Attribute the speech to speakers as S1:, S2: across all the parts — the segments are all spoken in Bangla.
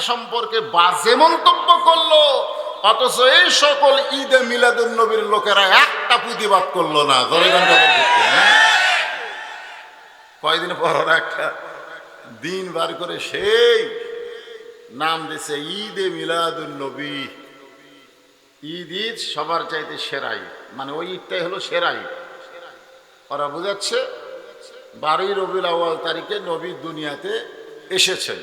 S1: সম্পর্কে বাজে মন্তব্য করল, অথচ এই সকল ঈদে মিলাদুল নবীর লোকেরা একটা প্রতিবাদ করল না। কিনা? কয়দিন পর একটা দিন বার করে সেই নাম দিছে ঈদে মিলাদুল নবী। ঈদ ঈদ সবার চাইতে সেরাই। মানে ওই ঈদটাই হলো সেরাই। ওরা বুঝাচ্ছে, বারোই রবিউল আউয়াল তারিখে নবী দুনিয়াতে এসেছেন।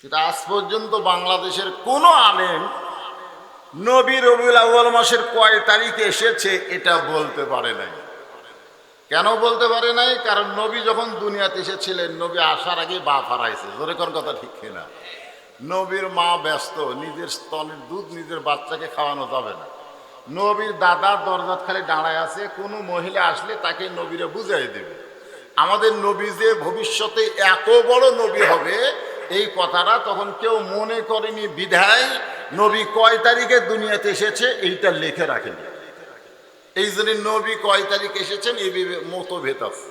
S1: কিন্তু আজ পর্যন্ত বাংলাদেশের কোনো আলেম নবী রবিউল আউয়াল মাসের কয় তারিখে এসেছে এটা বলতে পারে নাই। কেন বলতে পারে নাই? কারণ নবী যখন দুনিয়াতে এসেছিলেন, নবী আসার আগে বা ফারাইছে। জোরে কোন কথা ঠিক না নবীর মা ব্যস্ত, নিজের স্তনের দুধ নিজের বাচ্চাকে খাওয়ানো যাবে না। নবীর দাদা দরজাত খালি দাঁড়ায় আছে, কোনো মহিলা আসলে তাকে নবীরা বুঝাই দেবে। আমাদের নবী যে ভবিষ্যতে এত বড় নবী হবে এই কথাটা তখন কেউ মনে করেনি, বিধায় নবী কয় তারিখে দুনিয়াতে এসেছে, এইটা লিখে রাখেনি। এই জন্য নবী কয় তারিখ এসেছেন এই মতভেদ আছে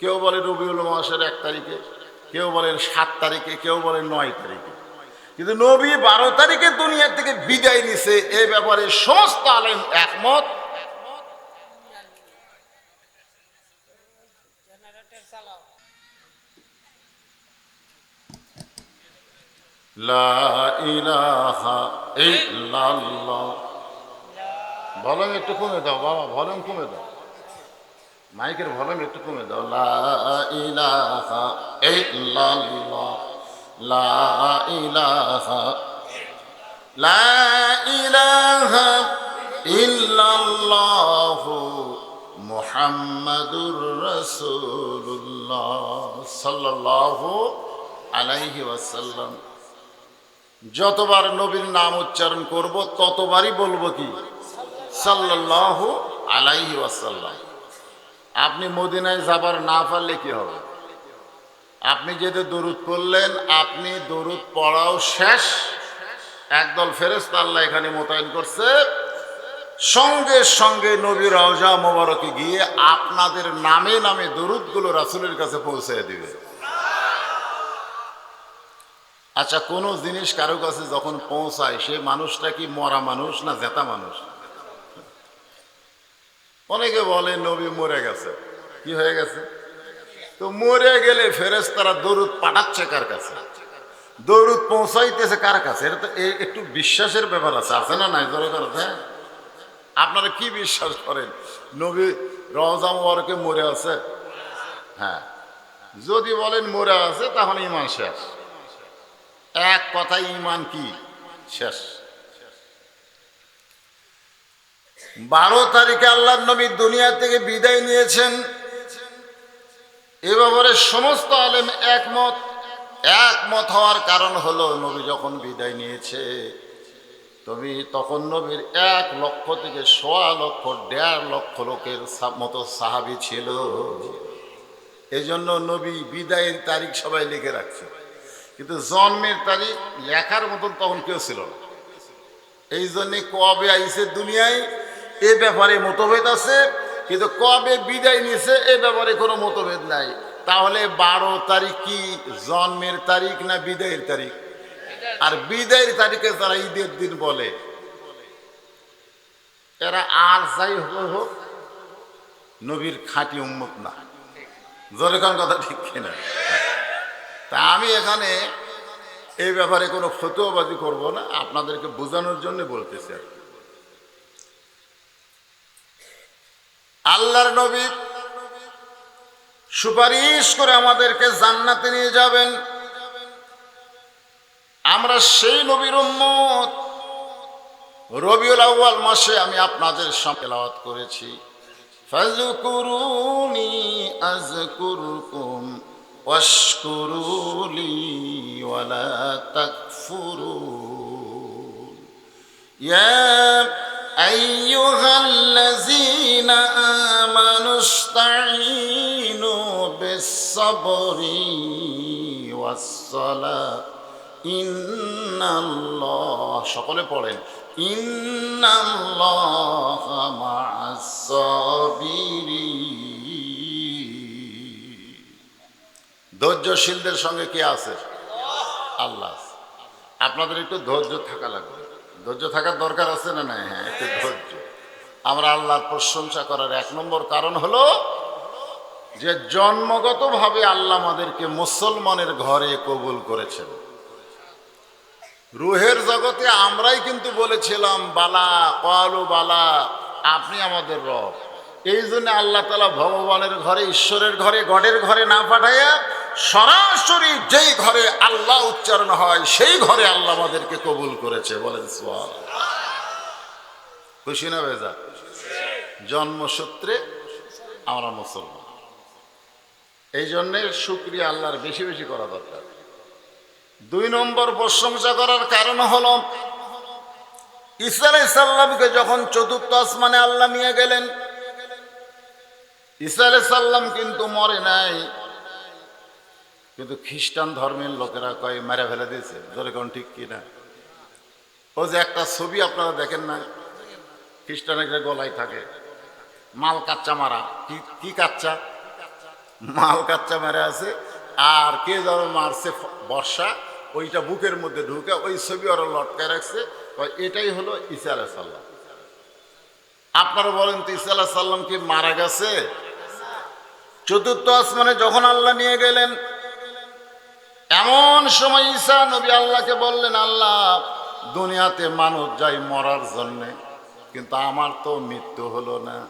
S1: কেউ বলে রবিউল মাসের এক তারিখে, কেউ বলেন সাত তারিখে, কেউ বলেন নয় তারিখে। কিন্তু নবী বারো তারিখে দুনিয়া থেকে বিদায় নিছে, এ ব্যাপারে সমস্ত আলেম একমত। লা ইলাহা ইল্লাল্লাহ। ভলিউম একটু কমে দাও, বাবা, ভলিউম কমে দাও। মাইকের ভলিউম একটু কমে দাও। লা ইলাহা ইল্লাল্লাহ। লা ইলাহা লা আলাইহি ওয়াসাল্লাম। যতবার নবীর নাম উচ্চারণ করব, ততবারই বলব কি? সাল্লাল্লাহু আলাইহি ওয়াসাল্লাম। আপনি মদিনায় যাবার না পারলে কি হবে? আপনি যেতে দরুদ পড়লেন, আপনি দরুদ পড়াও শেষ। একদল ফেরেস্তা আল্লাহ এখানে মোতায়েন করছে। সঙ্গে সঙ্গে নবী রওজা মোবারকে গিয়ে আপনাদের নামে নামে দরুদগুলো রাসুলের কাছে পৌঁছে দিবে। আচ্ছা কোনো জিনিস কারও কাছে যখন পৌঁছায়, সে মানুষটা কি মরা মানুষ না জেতা মানুষ? অনেকে বলে, নবী মরে গেছে। কি হয়ে গেছে? তো মরে গেলে ফেরেস তারা দরুদ পাঠাচ্ছে কার কাছে? দরুদ পৌঁছাইতেছে কার কাছে? এটা তো একটু বিশ্বাসের ব্যাপার আছে আছে না নাই? জোরে করে হ্যাঁ? আপনারা কি বিশ্বাস করেন? নবী রওজা মোবারকে মরে আছে? হ্যাঁ। যদি বলেন মরে আছে, তাহলে ইমান শেষ। এক কথায় ইমান কি? শেষ। বারো তারিখে আল্লাহ নবী দুনিয়া থেকে বিদায় নিয়েছেন। এ ব্যাপারে সমস্ত আলেম একমত। একমত হওয়ার কারণ হলো নবী যখন বিদায় নিয়েছে, তবে তখন নবীর এক লক্ষ থেকে সোয়া লক্ষ, দেড় লক্ষ লোকের মতো সাহাবি ছিল। এজন্য নবী বিদায়ের তারিখ সবাই লিখে রাখছে। কিন্তু জন্মের তারিখ লেখার মতন তখন কেউ ছিল না। এই জন্যে কবে আইসে দুনিয়ায়, এ ব্যাপারে মতভেদ আছে, কিন্তু কবে বিদায় নিছে এ ব্যাপারে কোনো মতভেদ নাই। তাহলে বারো তারিখ কি জন্মের তারিখ না বিদায়ের তারিখ? আর বিদায়ের তারিখে তারা ঈদের দিন বলে, এরা আর যাই হোক হোক, নবীর খাঁটি উম্মত না। জোরে কথা ঠিক কিনা? তা আমি এখানে এই ব্যাপারে কোনো ফতুয়াবাজি করব না, আপনাদেরকে বোঝানোর জন্য বলতেছি আর। আল্লাহর নবী সুপারিশ করে আমাদেরকে জান্নাতে নিয়ে যাবেন। আমরা সেই নবীর উম্মত। রবিউল আউয়াল মাসে আমি আপনাদের সামনে তেলাওয়াত করেছি। ফাজকুরুনি আজকুরুকুম ওয়াশকুরুলি ওয়ালা তাকফুরুন ইয়া আইয়ুহাল্লাযীনা আমানু ইসতাঈনু বিস-সাবরি ওয়াস-সালাহ ইন্নাল্লাহ সকলে পড়েন. ইন্নাল্লাহ মা'আস-সাবিরিন ধৈর্যশীলদের সঙ্গে কে আছে? আল্লাহ আপনাদের একটু ধৈর্য থাকা লাগবে। ধৈর্য থাকার দরকার আছে না না হ্যাঁ একটু ধৈর্য। আমরা আল্লাহর প্রশংসা করার এক নম্বর কারণ হলো যে জন্মগতভাবে আল্লাহ আমাদেরকে মুসলমানের ঘরে কবুল করেছেন। রুহের জগতে আমরাই কিন্তু বলেছিলাম, বালা কয়ালু বালা, আপনি আমাদের রব। এই জন্য আল্লাহ তালা ভগবানের ঘরে, ঈশ্বরের ঘরে, গডের ঘরে না পাঠাইয়া সরাসরি যেই ঘরে আল্লাহ উচ্চারণ হয়, সেই ঘরে আল্লাহ আমাদেরকে কবুল করেছে। বলেন সোয়াল খুশি না বেজা? জন্মসূত্রে আমরা মুসলমান। এই জন্যে শুক্রিয়া আল্লাহর বেশি বেশি করা দরকার। দুই নম্বর প্রশংসা করার কারণ হল ইসা সাল্লামকে যখন চতুর্থ আসমানে আল্লাহ নিয়ে গেলেন ইসা সাল্লাম কিন্তু মরে নাই। কিন্তু খ্রিস্টান ধর্মের লোকেরা কয়, মেরে ফেলে দিয়েছে। ধরে কোন ঠিক কিনা ও যে একটা ছবি আপনারা দেখেন না খ্রিস্টানের গলায় থাকে, মাল কাচ্চা মারা। কি কি কাচ্চা? মাল কাচ্চা মেরে আছে, আর কে যেন মারছে বর্ষা, ওইটা বুকের মধ্যে ঢুকে ওই ছবি ওরা লটকায় রাখছে। এটাই হলো ঈসা আলাহ সাল্লাম আপনারা বলেন তো, ঈসা আলাহ সাল্লাম কি মারা গেছে? চতুর্থ আসমানে যখন আল্লাহ নিয়ে গেলেন এমন সময় ঈসা নবী আল্লাহকে বললেন, আল্লাহ, দুনিয়াতে মানুষ যায় মরার জন্যে, কিন্তু আমার তো মৃত্যু হলো না।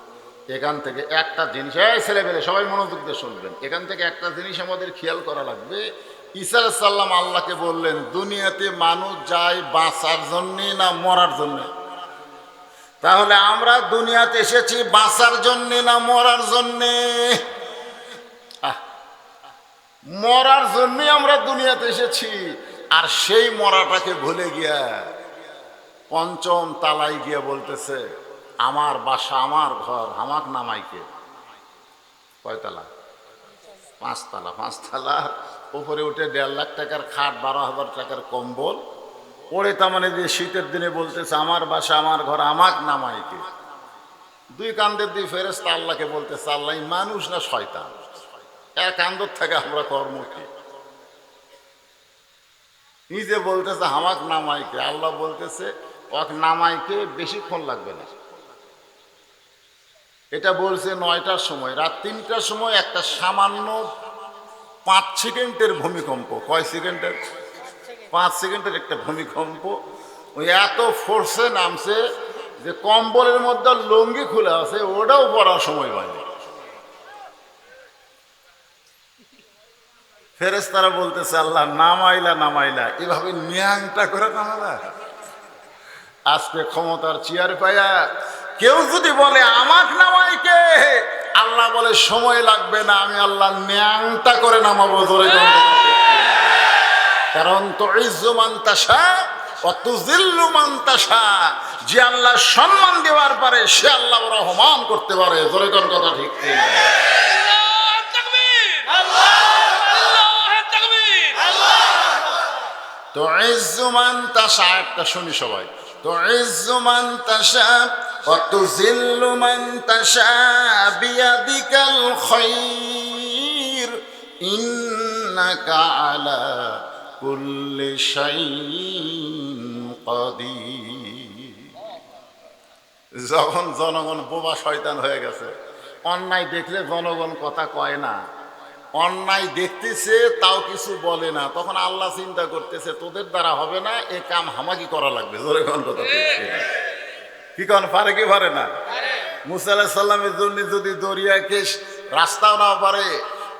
S1: এখান থেকে একটা জিনিস এই ছেলেবেলে সবাই মনোযোগ দিয়ে শুনবেন। এখান থেকে একটা জিনিস আমাদের খেয়াল করা লাগবে। ঈসা সাল্লাম আল্লাহকে বললেন, দুনিয়াতে মানুষ যায় বাঁচার জন্যে না মরার জন্যে? তাহলে আমরা দুনিয়াতে এসেছি বাঁচার জন্যে না মরার জন্যে? মরার জন্যই আমরা দুনিয়াতে এসেছি। আর সেই মরাটাকে ভুলে গিয়া পঞ্চম তালায় গিয়া বলতেছে, আমার বাসা, আমার ঘর, হামাক নামাইকে। কয়তলা পাঁচতলা পাঁচতলা উপরে উঠে দেড় লাখ টাকার খাট, বারো হাজার টাকার কম্বল। পরে তার মানে যে শীতের দিনে বলতেছে, আমার বাসা, আমার ঘর আমাক নামাইকে। দুই কান্দের দিয়ে ফেরেস্তা আল্লাহকে বলতেছে, আল্লাহ মানুষ না শয়তান? এক আন্দর থেকে আমরা কর্ম কি নিজে বলতেছে হামাক নামাইকে। আল্লাহ বলতেছে ওক নামাইকে বেশিক্ষণ লাগবে না। এটা বলছে নয়টার সময়, রাত তিনটার সময় একটা সামান্য পাঁচ সেকেন্ডের ভূমিকম্প। কয় সেকেন্ডের? পাঁচ সেকেন্ডের একটা ভূমিকম্প। ওই এত ফোর্সে নামছে যে কম্বলের মধ্যে লুঙ্গি খুলে আছে, ওটাও পড়ার সময় পায়নি ফেরেস তারা বলতেছে, আল্লাহ, নামাইলা নামাইলা। এভাবে নিয়াংটা করে নামালা। আজকে ক্ষমতার চেয়ার পায়া কেউ যদি বলে, আমাক নামাইকে আল্লাহ বলে, সময় লাগবে না, আমি আল্লাহ ন্যাংটা করে নামাবো ধরে কারণ তো ইজ্জুমান্তাসা অত জিল্লুমান্তাসা যে আল্লাহ সম্মান দেওয়ার পারে, সে আল্লাহ রহমান করতে পারে। ধরে কথা ঠিক নেই
S2: আল্লাহ তাকবীর আল্লাহ তাকবীর
S1: তো ইজ্জুমান তাসা একটা শুনি সবাই। তো ইজ্জুমান তাসা অত জিল্লুমান তাসা বিয়াদিকাল খৈর, ইন্নাকা আলা কুল্লি শাইইন যখন জনগণ বোবা শয়তান হয়ে গেছে, অন্যায় দেখলে জনগণ কথা কয় না। অন্যায় দেখতেছে তাও কিছু বলে না। তখন আল্লাহ চিন্তা করতেছে তোদের দ্বারা হবে না এ কাম হামাকি করা লাগবে। জোরে কোন কথা কি কন পারে কি পারে না? মুসা আলাহ সাল্লামের জন্য যদি দরিয়া দরিয়াকে রাস্তাও না পারে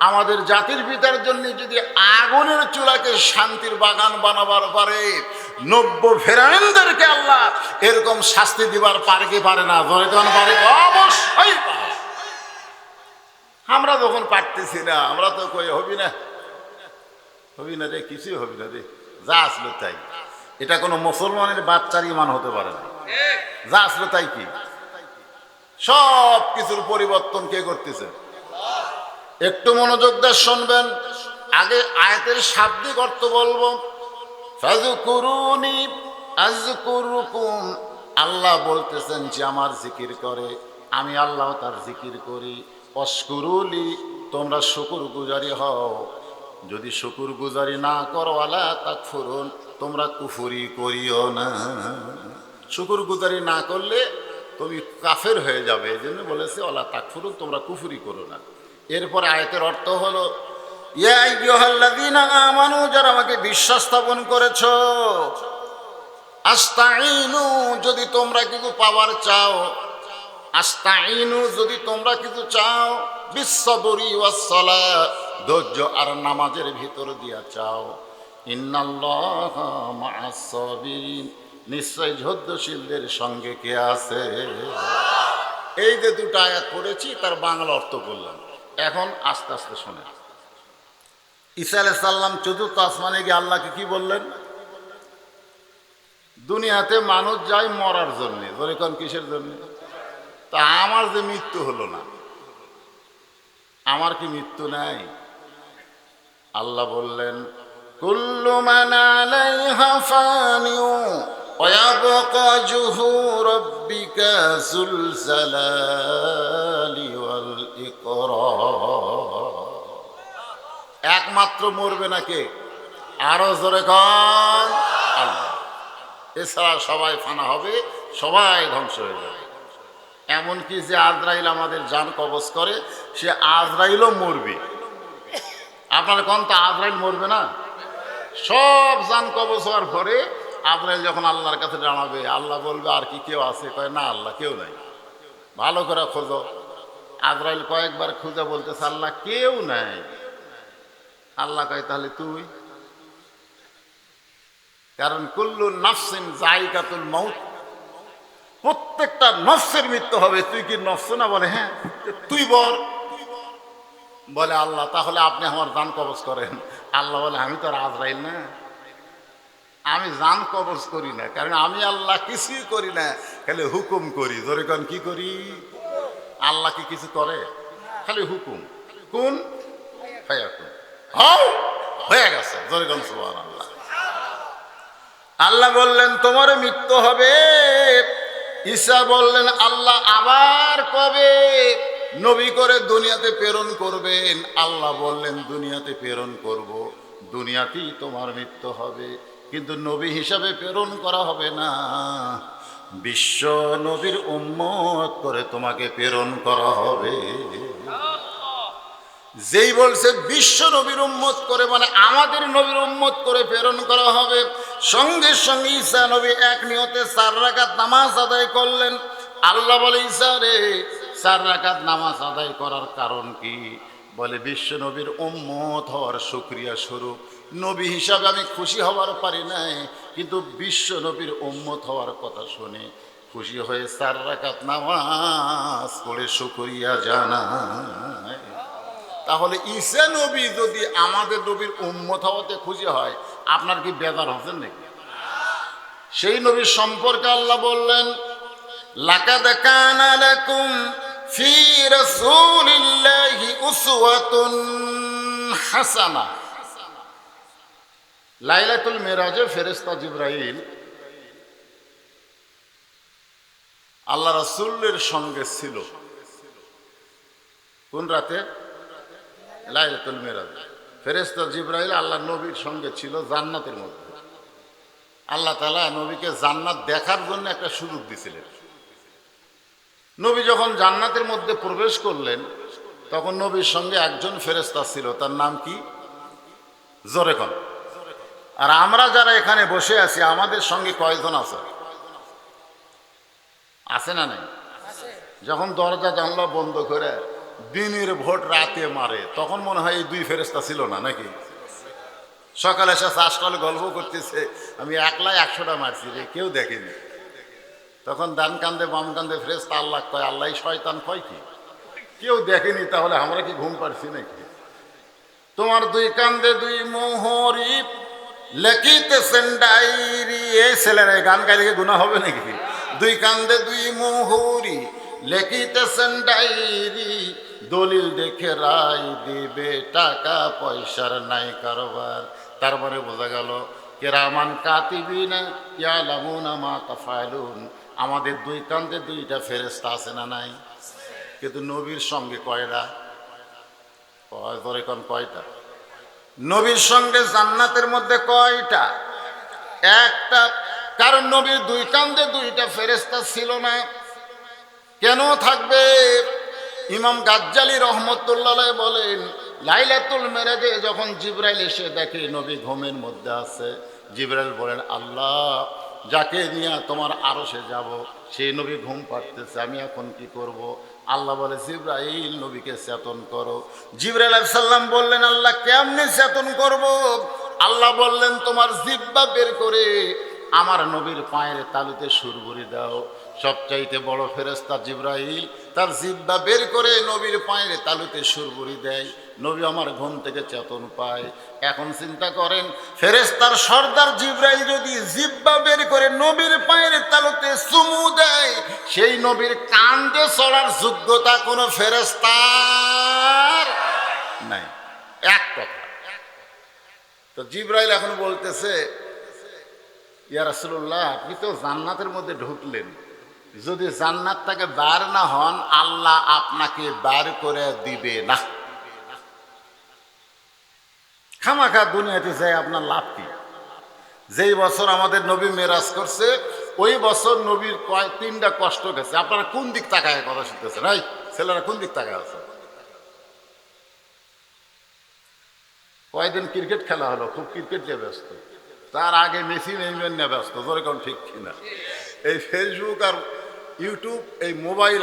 S1: আমাদের জাতির পিতার জন্য যদি আগুনের চূড়াকে শান্তির বাগান বানাবার পারে নব্য ফেরাইনদেরকে আল্লাহ এরকম শাস্তি দিবার পারে কি পারে না? ধরে পারে অবশ্যই পারে। আমরা যখন পারতেছি না, আমরা তো কই হবি না? হবি না রে, কিছুই হবি না রে, যা আসলো তাই। এটা কোনো মুসলমানের বাচ্চার ইমান হতে পারে না। যা আসলো তাই কি? সব কিছুর পরিবর্তন কে করতেছে? একটু মনোযোগ দিয়ে শুনবেন। আগে আয়াতের শাব্দিক অর্থ বলব। আল্লাহ বলতেছেন যে, আমার জিকির করে। আমি আল্লাহ তার জিকির করি। অস্কুরুলি তোমরা শুকুর গুজারি হও। যদি শুকুর গুজারি না করো, আলা তাক ফুরুন তোমরা কুফুরি করিও না। শুকুর গুজারি না করলে তুমি কাফের হয়ে যাবে। এই জন্য বলেছে ওলা তাক ফুরুন তোমরা কুফুরি করো না। এরপর আয়তের অর্থ হলো আমানু, যারা আমাকে বিশ্বাস স্থাপন করেছ আস্তাইনু যদি তোমরা কিছু পাওয়ার চাও আস্তাইনু, যদি তোমরা কিছু চাও বিশ্ববরি ওয়াসলা ধৈর্য আর নামাজের ভিতর দিয়া চাও। ইন্নাল্লাহ মা'আস সাবিরিন নিশ্চয় ধৈর্যশীলদের সঙ্গে কে আছে? এই যে দুটো আয়াত পড়েছি, তার বাংলা অর্থ করলাম এখন আস্তে আস্তে শোনেন। ঈসা আলাইহিস সাল্লাম চতুর্থ আসমানে গিয়ে আল্লাহকে কি বললেন? দুনিয়াতে মানুষ যায় মরার জন্যে। ধরে কিসের জন্য? তা আমার যে মৃত্যু হলো না আমার কি মৃত্যু নাই আল্লাহ বললেন কুল্লু মান আলাইহা ফানিউ ويبقى جهو ربك ذو الجلال والإكرام একমাত্র মরবে না কে আরো জোরে কন আল্লাহ এছাড়া সবাই ফানা হবে সবাই ধ্বংস হয়ে যাবে এমনকি যে আজরাইল আমাদের যান কবজ করে, সে আজরাইলও মরবে। আপনার কোন তো আজরাইল মরবে না? সব যান কবজ হওয়ার পরে আজরাইল যখন আল্লাহর কাছে জানাবে আল্লাহ বলবে, আর কি কেউ আছে? কয়, না, আল্লাহ কেউ নাই। ভালো করে খোঁজো। আজরাইল কয়েকবার খুঁজে বলতেছে, আল্লাহ কেউ নাই। আল্লাহ কয়, তাহলে তুই? কারণ কুল্লু নফসিন জায়গাতুল মৌত প্রত্যেকটা নফসের মৃত্যু হবে। তুই কি নফস না বলে? হ্যাঁ। তুই বল। বলে, আল্লাহ, তাহলে আপনি আমার দান কবজ করেন। আল্লাহ বলে, আমি তো আর আজরাইল না। আমি জান কবজ করি না। কারণ আমি আল্লাহ কিছুই করি না। খালি হুকুম করি। ধরে কন, কি করি? আল্লাহ কি কিছু করে? খালি হুকুম। কোন? হয়ে গেছে। ধরে কন সুবহান আল্লাহ আল্লাহ বললেন তোমার মৃত্যু হবে। ঈসা বললেন, আল্লাহ আবার কবে নবী করে দুনিয়াতে প্রেরণ করবেন? আল্লাহ বললেন, দুনিয়াতে প্রেরণ করব। দুনিয়াতেই তোমার মৃত্যু হবে। কিন্তু নবী হিসাবে প্রেরণ করা হবে না। বিশ্ব নবীর উম্মত করে তোমাকে প্রেরণ করা হবে। যেই বলছে বিশ্ব নবীর উম্মত করে মানে আমাদের নবীর উম্মত করে প্রেরণ করা হবে। সঙ্গে সঙ্গে ঈসা নবী এক নিয়তে চার রাকাত নামাজ আদায় করলেন। আল্লাহ বলে, ঈসা রে, চার রাকাত নামাজ আদায় করার কারণ কি? বলে, বিশ্ব নবীর উম্মত হওয়ার সুক্রিয়া স্বরূপ। নবী হিসাবে আমি খুশি হওয়ার পারি নাই, কিন্তু বিশ্ব নবীর উম্মত হওয়ার কথা শুনে খুশি হয়ে চার রাকাত নামাজ পড়ে শুক্রিয়া জানায় তাহলে ঈসা নবী যদি আমাদের নবীর উম্মত হওয়াতে খুশি হয়, আপনার কি বেজার হচ্ছেন নাকি? সেই নবীর সম্পর্কে আল্লাহ বললেন, লাকাদ কানা লাকুম ফি রাসূলিল্লাহি উসওয়াতুন হাসানা। লাইলাতুল মিরাজে ফেরেশতা জিবরাইল আল্লাহ রাসূলের সঙ্গে ছিল। কোন রাতে? লাইলাতুল মিরাজ। ফেরেশতা জিব্রাইল আল্লাহ নবীর সঙ্গে ছিল জান্নাতের মধ্যে। আল্লাহ তালা নবীকে জান্নাত দেখার জন্য একটা সুযোগ দিছিলেন। নবী যখন জান্নাতের মধ্যে প্রবেশ করলেন তখন নবীর সঙ্গে একজন ফেরেশতা ছিল তার নাম কি? জোরেকন। আর আমরা যারা এখানে বসে আছি আমাদের সঙ্গে কয়জন আছে? আছে না নাই? যখন দরজা জানলা বন্ধ করে দিনের ভোট রাতে মারে। তখন মনে হয় এই দুই ফেরেস্তা ছিল না, নাকি? সকালে এসে চাষকালে গল্প করতেছে। আমি একলাই একশোটা মারছি রে, কেউ দেখেনি। তখন ডান কান্দে, বাম কান্দে ফেরেস্তা আল্লাহ কয়, আল্লাহ শয়তান কয় কি? কেউ দেখেনি, তাহলে আমরা কি ঘুম পারছি নাকি? তোমার দুই কান্দে, দুই মোহরি, লেখিতেছেন ডাইরি এই ছেলেরা গান গাইলে গুণা হবে নাকি? দুই কান্দে, দুই মোহরি, লেখিতেছেন ডাইরি দলিল দেখে রায় দিবে, টাকা পয়সার নাই কারবার। তারপরে বোঝা গেল, কেরামান কাতিবিনা ইয়ালামুনা মা তাফালুন আমাদের দুই কান্দে দুইটা ফেরেস্তা আছে না নাই? কিন্তু নবীর সঙ্গে কয়টা? কয় ধরে কোন কয়টা? নবীর সঙ্গে জান্নাতের মধ্যে কয়টা? একটা। কারণ নবীর দুই কান্দে দুইটা ফেরেস্তা ছিল না। কেন থাকবে? ইমাম গাজ্জালি রহমতুল্লাহ বলেন, লাইলাতুল মেরাজে যখন জিব্রাইল এসে দেখে নবী ঘুমের মধ্যে আছে, জিব্রাইল বলেন, আল্লাহ, যাকে নিয়ে তোমার আরশে যাব, সেই নবী ঘুম পাড়তেছে, আমি এখন কি করব? আল্লাহ বলে, জিব্রাইল নবীকে চেতন করো। জিব্রাইল সাল্লাম বললেন, আল্লাহ, কেমনে চেতন করব? আল্লাহ বললেন, তোমার জিব্বা বের করে আমার নবীর পায়ের তালুতে সুরবুরি দাও। সবচাইতে বড় ফেরেস্তা জিব্রাইল, তার জিব্বা বের করে নবীর পায়ের তালুতে সুরবুরি দেয়। নবী আমার ঘুম থেকে চেতন পায়। এখন চিন্তা করেন ফেরেস্তার সর্দার জিব্রাইল যদি জিব্বা বের করে নবীর পায়ের তালুতে চুমু দেয়, সেই নবীর কান্দে চড়ার যোগ্যতা কোনো ফেরেস্তার নাই। এক কথা। তো জিব্রাইল এখন বলতেছে, ইয়া রাসূলুল্লাহ, আপনি তো জান্নাতের মধ্যে ঢুকলেন। যদি জান্নাত থেকে বার না হন, আল্লাহ আপনাকে বার করে দিবে না। খামাখা দুনিয়াতে যায় আপনার লাভ কি? যেই বছর আমাদের নবী মেরাজ করছে, ওই বছর নবীর কয় তিনটা কষ্ট গেছে। আপনারা কোন দিক তাকায় কথা শিখতেছেন রাই ছেলেরা কোন দিক তাকায় আছে? কয়দিন ক্রিকেট খেলা হলো, খুব ক্রিকেট নিয়ে ব্যস্ত। তার আগে মেসি, নেইমের নিয়ে ব্যস্ত, ধরে কোন ঠিক কিনা? এই ফেসবুক আর ইউটিউব এই মোবাইল